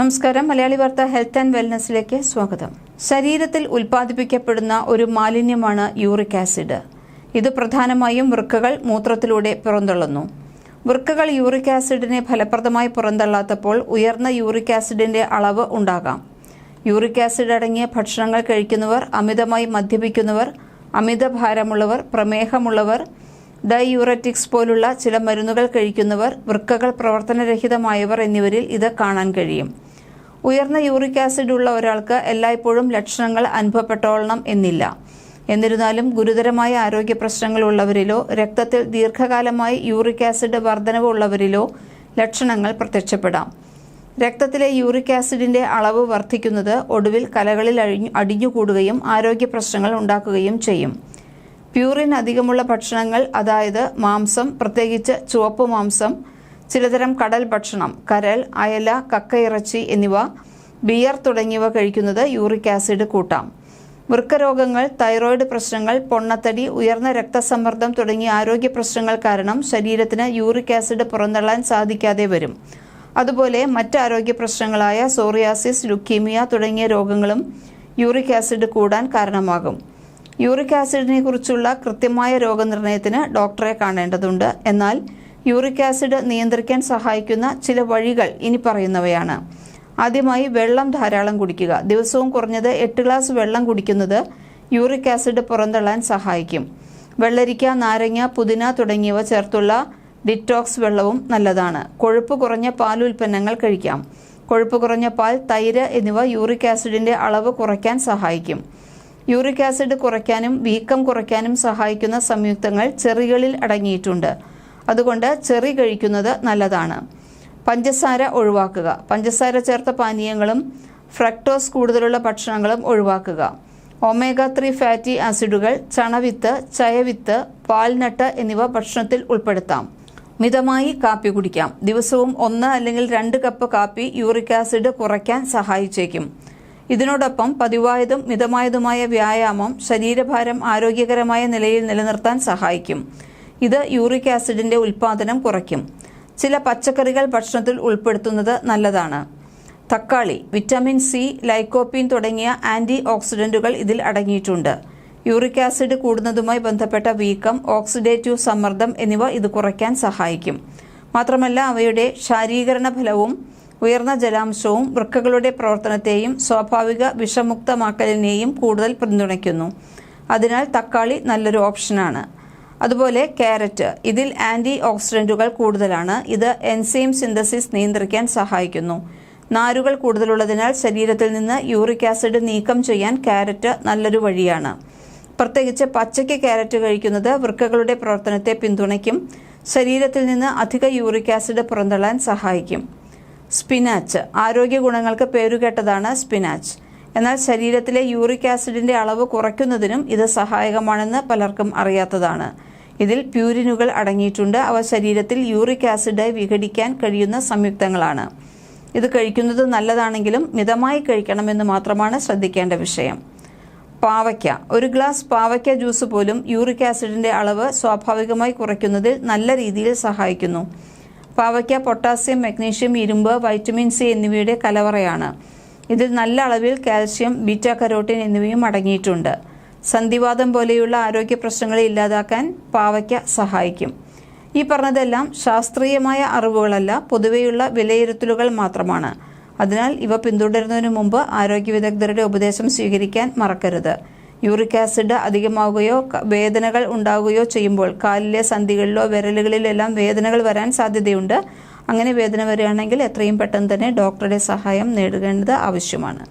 നമസ്കാരം. മലയാളി വാർത്ത health and വെൽനസിലേക്ക് സ്വാഗതം. ശരീരത്തിൽ ഉൽപ്പാദിപ്പിക്കപ്പെടുന്ന ഒരു മാലിന്യമാണ് യൂറിക് ആസിഡ്. ഇത് പ്രധാനമായും വൃക്കകൾ മൂത്രത്തിലൂടെ പുറന്തള്ളുന്നു. വൃക്കകൾ യൂറിക് ആസിഡിനെ ഫലപ്രദമായി പുറന്തള്ളാത്തപ്പോൾ ഉയർന്ന യൂറിക് ആസിഡിന്റെ അളവ് ഉണ്ടാകാം. യൂറിക് ആസിഡ് അടങ്ങിയ ഭക്ഷണങ്ങൾ കഴിക്കുന്നവർ അമിതമായി മദ്യപിക്കുന്നവർ അമിതഭാരമുള്ളവർ പ്രമേഹമുള്ളവർ ഡയൂററ്റിക്സ് പോലുള്ള ചില മരുന്നുകൾ കഴിക്കുന്നവർ വൃക്കകൾ പ്രവർത്തനരഹിതമായവർ എന്നിവരിൽ ഇത് കാണാൻ കഴിയും. ഉയർന്ന യൂറിക് ആസിഡ് ഉള്ള ഒരാൾക്ക് എല്ലായ്പ്പോഴും ലക്ഷണങ്ങൾ അനുഭവപ്പെട്ടോളണം എന്നില്ല. എന്നിരുന്നാലും ഗുരുതരമായ ആരോഗ്യ പ്രശ്നങ്ങൾ ഉള്ളവരിലോ രക്തത്തിൽ ദീർഘകാലമായി യൂറിക് ആസിഡ് വർധനവ് ഉള്ളവരിലോ ലക്ഷണങ്ങൾ പ്രത്യക്ഷപ്പെടാം. രക്തത്തിലെ യൂറിക് ആസിഡിന്റെ അളവ് വർദ്ധിക്കുന്നത് ഒടുവിൽ കലകളിൽ അഴിഞ്ഞു അടിഞ്ഞുകൂടുകയും ആരോഗ്യ പ്രശ്നങ്ങൾ ഉണ്ടാക്കുകയും ചെയ്യും. പ്യൂറിൻ അധികമുള്ള ഭക്ഷണങ്ങൾ അതായത് മാംസം പ്രത്യേകിച്ച് ചുവപ്പ് മാംസം ചിലതരം കടൽ ഭക്ഷണം കരൽ അയല കക്കയിറച്ചി എന്നിവ ബിയർ തുടങ്ങിയവ കഴിക്കുന്നത് യൂറിക് ആസിഡ് കൂട്ടാം. വൃക്കരോഗങ്ങൾ തൈറോയിഡ് പ്രശ്നങ്ങൾ പൊണ്ണത്തടി ഉയർന്ന രക്തസമ്മർദ്ദം തുടങ്ങിയ ആരോഗ്യ പ്രശ്നങ്ങൾ കാരണം ശരീരത്തിന് യൂറിക് ആസിഡ് പുറന്തള്ളാൻ സാധിക്കാതെ വരും. അതുപോലെ മറ്റ് ആരോഗ്യ പ്രശ്നങ്ങളായ സോറിയാസിസ് ലുക്കീമിയ തുടങ്ങിയ രോഗങ്ങളും യൂറിക് ആസിഡ് കൂടാൻ കാരണമാകും. യൂറിക് ആസിഡിനെ കുറിച്ചുള്ള കൃത്യമായ രോഗനിർണയത്തിന് ഡോക്ടറെ കാണേണ്ടതുണ്ട്. എന്നാൽ യൂറിക് ആസിഡ് നിയന്ത്രിക്കാൻ സഹായിക്കുന്ന ചില വഴികൾ ഇനി പറയുന്നവയാണ്. ആദ്യമായി വെള്ളം ധാരാളം കുടിക്കുക. ദിവസവും കുറഞ്ഞത് എട്ട് ഗ്ലാസ് വെള്ളം കുടിക്കുന്നത് യൂറിക് ആസിഡ് പുറന്തള്ളാൻ സഹായിക്കും. വെള്ളരിക്ക നാരങ്ങ പുതിന തുടങ്ങിയവ ചേർത്തുള്ള ഡിറ്റോക്സ് വെള്ളവും നല്ലതാണ്. കൊഴുപ്പ് കുറഞ്ഞ പാൽ ഉൽപ്പന്നങ്ങൾ കഴിക്കാം. കൊഴുപ്പ് കുറഞ്ഞ പാൽ തൈര് എന്നിവ യൂറിക് ആസിഡിന്റെ അളവ് കുറയ്ക്കാൻ സഹായിക്കും. യൂറിക് ആസിഡ് കുറയ്ക്കാനും വീക്കം കുറയ്ക്കാനും സഹായിക്കുന്ന സംയുക്തങ്ങൾ ചെറികളിൽ അടങ്ങിയിട്ടുണ്ട്. അതുകൊണ്ട് ചെറി കഴിക്കുന്നത് നല്ലതാണ്. പഞ്ചസാര ഒഴിവാക്കുക. പഞ്ചസാര ചേർത്ത പാനീയങ്ങളും ഫ്രക്ടോസ് കൂടുതലുള്ള ഭക്ഷണങ്ങളും ഒഴിവാക്കുക. ഒമേഗ ത്രീ ഫാറ്റി ആസിഡുകൾ ചണവിത്ത് ചയവിത്ത് പാൽനട്ട് എന്നിവ ഭക്ഷണത്തിൽ ഉൾപ്പെടുത്താം. മിതമായി കാപ്പി കുടിക്കാം. ദിവസവും ഒന്ന് അല്ലെങ്കിൽ രണ്ട് കപ്പ് കാപ്പി യൂറിക് ആസിഡ് കുറയ്ക്കാൻ സഹായിച്ചേക്കും. ഇതിനോടൊപ്പം പതിവായതും മിതമായതുമായ വ്യായാമം ശരീരഭാരം ആരോഗ്യകരമായ നിലയിൽ നിലനിർത്താൻ സഹായിക്കും. ഇത് യൂറിക് ആസിഡിന്റെ ഉൽപാദനം കുറയ്ക്കും. ചില പച്ചക്കറികൾ ഭക്ഷണത്തിൽ ഉൾപ്പെടുത്തുന്നത് നല്ലതാണ്. തക്കാളി വിറ്റാമിൻ സി ലൈക്കോപ്പീൻ തുടങ്ങിയ ആന്റി ഓക്സിഡന്റുകൾ ഇതിൽ അടങ്ങിയിട്ടുണ്ട്. യൂറിക് ആസിഡ് കൂടുന്നതുമായി ബന്ധപ്പെട്ട വീക്കം ഓക്സിഡേറ്റീവ് സമ്മർദ്ദം എന്നിവ ഇത് കുറയ്ക്കാൻ സഹായിക്കും. മാത്രമല്ല അവയുടെ ശാരീകരണ ഫലവും ഉയർന്ന ജലാംശവും വൃക്കകളുടെ പ്രവർത്തനത്തെയും സ്വാഭാവിക വിഷമുക്തമാക്കലിനെയും കൂടുതൽ പിന്തുണയ്ക്കുന്നു. അതിനാൽ തക്കാളി നല്ലൊരു ഓപ്ഷനാണ്. അതുപോലെ കാരറ്റ് ഇതിൽ ആന്റി ഓക്സിഡന്റുകൾ കൂടുതലാണ്. ഇത് എൻസൈം സിന്തസിസ് നിയന്ത്രിക്കാൻ സഹായിക്കുന്നു. നാരുകൾ കൂടുതലുള്ളതിനാൽ ശരീരത്തിൽ നിന്ന് യൂറിക് ആസിഡ് നീക്കം ചെയ്യാൻ കാരറ്റ് നല്ലൊരു വഴിയാണ്. പ്രത്യേകിച്ച് പച്ചയ്ക്ക് കാരറ്റ് കഴിക്കുന്നത് വൃക്കകളുടെ പ്രവർത്തനത്തെ പിന്തുണയ്ക്കും ശരീരത്തിൽ നിന്ന് അധിക യൂറിക് ആസിഡ് പുറന്തള്ളാൻ സഹായിക്കും. സ്പിനാച്ച് ആരോഗ്യ ഗുണങ്ങൾക്ക് പേരുകേട്ടതാണ് സ്പിനാച്ച്. എന്നാൽ ശരീരത്തിലെ യൂറിക് ആസിഡിന്റെ അളവ് കുറയ്ക്കുന്നതിനും ഇത് സഹായകമാണെന്ന് പലർക്കും അറിയാത്തതാണ്. ഇതിൽ പ്യൂരിനുകൾ അടങ്ങിയിട്ടുണ്ട്. അവ ശരീരത്തിൽ യൂറിക് ആസിഡായി വിഘടിക്കാൻ കഴിയുന്ന സംയുക്തങ്ങളാണ്. ഇത് കഴിക്കുന്നത് നല്ലതാണെങ്കിലും മിതമായി കഴിക്കണമെന്ന് മാത്രമാണ് ശ്രദ്ധിക്കേണ്ട വിഷയം. പാവയ്ക്ക. ഒരു ഗ്ലാസ് പാവയ്ക്ക ജ്യൂസ് പോലും യൂറിക് ആസിഡിന്റെ അളവ് സ്വാഭാവികമായി കുറയ്ക്കുന്നതിൽ നല്ല രീതിയിൽ സഹായിക്കുന്നു. പാവയ്ക്ക പൊട്ടാസ്യം മഗ്നീഷ്യം ഇരുമ്പ് വൈറ്റമിൻ സി എന്നിവയുടെ കലവറയാണ്. ഇതിൽ നല്ല അളവിൽ കാൽഷ്യം ബീറ്റ കരോട്ടിൻ എന്നിവയും അടങ്ങിയിട്ടുണ്ട്. സന്ധിവാദം പോലെയുള്ള ആരോഗ്യ പ്രശ്നങ്ങളെ ഇല്ലാതാക്കാൻ പാവയ്ക്ക സഹായിക്കും. ഈ പറഞ്ഞതെല്ലാം ശാസ്ത്രീയമായ അറിവുകളല്ല പൊതുവെയുള്ള വിലയിരുത്തലുകൾ മാത്രമാണ്. അതിനാൽ ഇവ പിന്തുടരുന്നതിനു മുമ്പ് ആരോഗ്യ വിദഗ്ധരുടെ ഉപദേശം സ്വീകരിക്കാൻ മറക്കരുത്. യൂറിക് ആസിഡ് അധികമാവുകയോ വേദനകൾ ഉണ്ടാവുകയോ ചെയ്യുമ്പോൾ കാലിലെ സന്ധികളിലോ വിരലുകളിലെല്ലാം വേദനകൾ വരാൻ സാധ്യതയുണ്ട്. അങ്ങനെ വേദന വരികയാണെങ്കിൽ എത്രയും പെട്ടെന്ന് തന്നെ ഡോക്ടറുടെ സഹായം നേടേണ്ടത് ആവശ്യമാണ്.